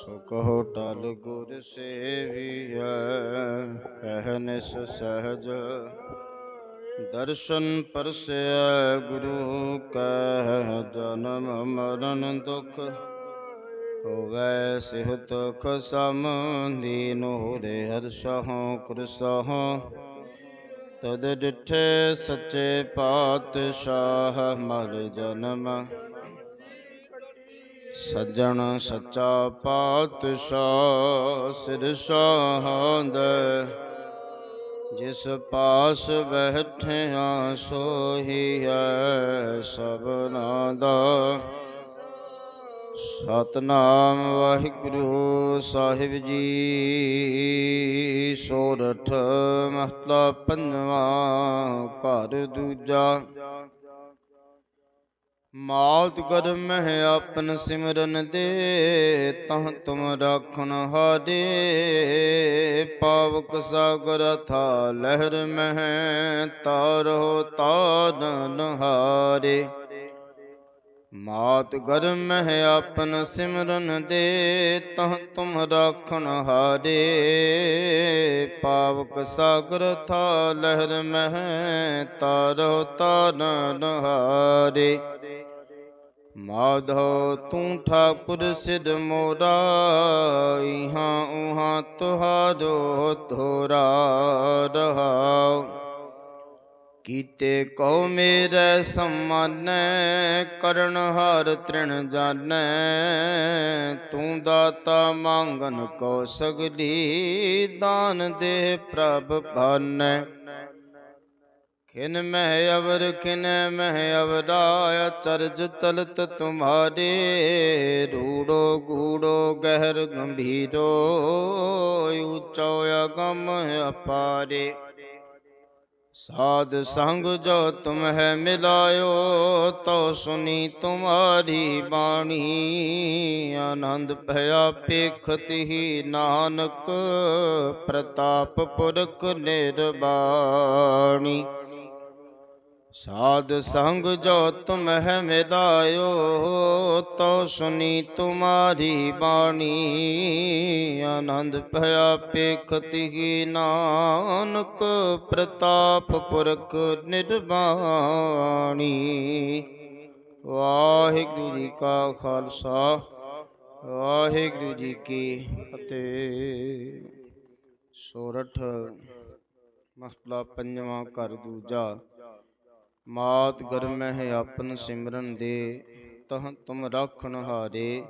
ਸੋ ਕਹੋ ਟਲ ਗੁਰ ਸੇਵੀਐ ਅਹਨਿਸ ਸਹਜ। ਦਰਸ਼ਨ ਪਰਸੈ ਗੁਰੂ ਕੈ, ਜਨਮ ਮਰਨ ਦੁਖ ਹੋਵੈ ਸਿਹ ਤੁਖ ਸਮ ਦੀਨੋ ਰੇ ਹਰਸ਼ਹੁ ਕੁਰਸਹੁ ਤਦ ਡਿਠੇ ਸੱਚੇ ਪਾਤਸ਼ਾਹ ਮਲ ਜਨਮ ਸੱਜਣ ਸੱਚਾ ਪਾਤਸ਼ਾਹ ਸਿਰ ਸਾਹੰਦ, ਜਿਸ ਪਾਸ ਬੈਠਿਆ ਸੋਹੀ ਹੈ ਸਭਨਾ ਦਾ ਸਤਨਾਮ ਵਾਹਿਗੁਰੂ ਸਾਹਿਬ ਜੀ, ਸੋਰਠ ਮਹਲਾ ਪੰਜਵਾ, ਘਰ ਦੂਜਾ। ਮਾਤ ਕਰਮ ਹੈ ਆਪਨ ਸਿਮਰਨ ਦੇ, ਤਹ ਤੁਮ ਰਾਖਣ ਹਾਰੇ। ਪਾਵਕ ਸਾਗਰ ਥਾ ਲਹਿਰ ਮਹਿ, ਤਾਰੋ ਤਾਰਨ ਹਾਰੇ ਮਾਤ ਗਰਮ ਹੈ ਆਪਨ ਸਿਮਰਨ ਦੇ, ਤਹ ਤੁਮ ਰਾਖਣ ਹਾਰੇ। ਪਾਵਕ ਸਾਗਰ ਥਾ ਲਹਿਰ ਮਹਿ, ਤਾਰੋ ਤਾਰਨ ਹਾਰੇ ਮਾਧੋ ਤੂੰ ਠਾਕੁਰ ਸਿਧ ਮੋਰਾ ਇਹਾਂ ਉਹਾਂ ਤੁਹਾਰੋ ਥੋਰਾ ਰਹਾਉ। ਕੀਤੇ ਕਉ ਮੇਰੇ ਸਮਾਨੈ, ਕਰਨ ਹਰ ਤ੍ਰਿਣ ਜਾਣੈ ਤੂੰ ਦਾਤਾ ਮੰਗਨ ਕੋ ਸਗਲੀ, ਦਾਨ ਦੇ ਪ੍ਰਭ ਭਾਨੈ ਖਿਨ ਮਹਿ ਅਵਰ ਖਿਨ ਮਹਿ ਅਵਰਾਇਆ ਚਰਜ ਤਲਤ ਤੁਮਾਰੇ ਰੂੜੋ ਗੂੜੋ ਗਹਿਰ ਗੰਭੀਰੋ ਉੱਚੋ ਅਗਮ ਅਪਾਰੇ। ਸਾਧ ਸੰਗ ਜੋ ਤੁਮ ਹੈ ਮਿਲਾਇਓ ਤੋ ਸੁਨੀ ਤੁਮਾਰੀ ਬਾਣੀ। ਆਨੰਦ ਭਇਆ ਪੇਖਤ ਹੀ ਨਾਨਕ, ਪ੍ਰਤਾਪ ਪੁਰਖ ਨਿਰਬਾਣੀ। ਸਾਧ ਸੰਗ ਜੋ ਤੁਮ ਹੈ ਮਿਲਾਇਓ ਤੋ ਸੁਨੀ ਤੁਮਾਰੀ ਬਾਣੀ। ਆਨੰਦ ਭਇਆ ਪੇਖਤ ਹੀ ਨਾਨਕ, ਪ੍ਰਤਾਪ ਪੁਰਖ ਨਿਰਵਾਣੀ ਵਾਹਿਗੁਰੂ ਜੀ ਕਾ ਖਾਲਸਾ, ਵਾਹਿਗੁਰੂ ਜੀ ਕੀ ਫਤਿਹ। ਸੋਰਠ, ਮਸਲਾ ਪੰਜਵਾਂ ਘਰ ਦੂਜਾ। ਮਾਤ ਗਰਮ ਹੈ ਆਪਨ ਸਿਮਰਨ ਦੇ, ਤਹ ਤੁਮ ਰਾਖਣ ਹਾਰੇ।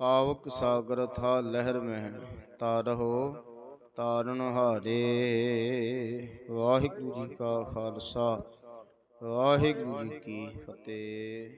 ਪਾਵਕ ਸਾਗਰ ਥਾ ਲਹਿਰ ਮਹਿ ਤਾਰਹੁ ਤਾਰਨ ਹਾਰੇ। ਵਾਹਿਗੁਰੂ ਜੀ ਕਾ ਖਾਲਸਾ, ਵਾਹਿਗੁਰੂ ਜੀ ਕੀ ਫਤਿਹ।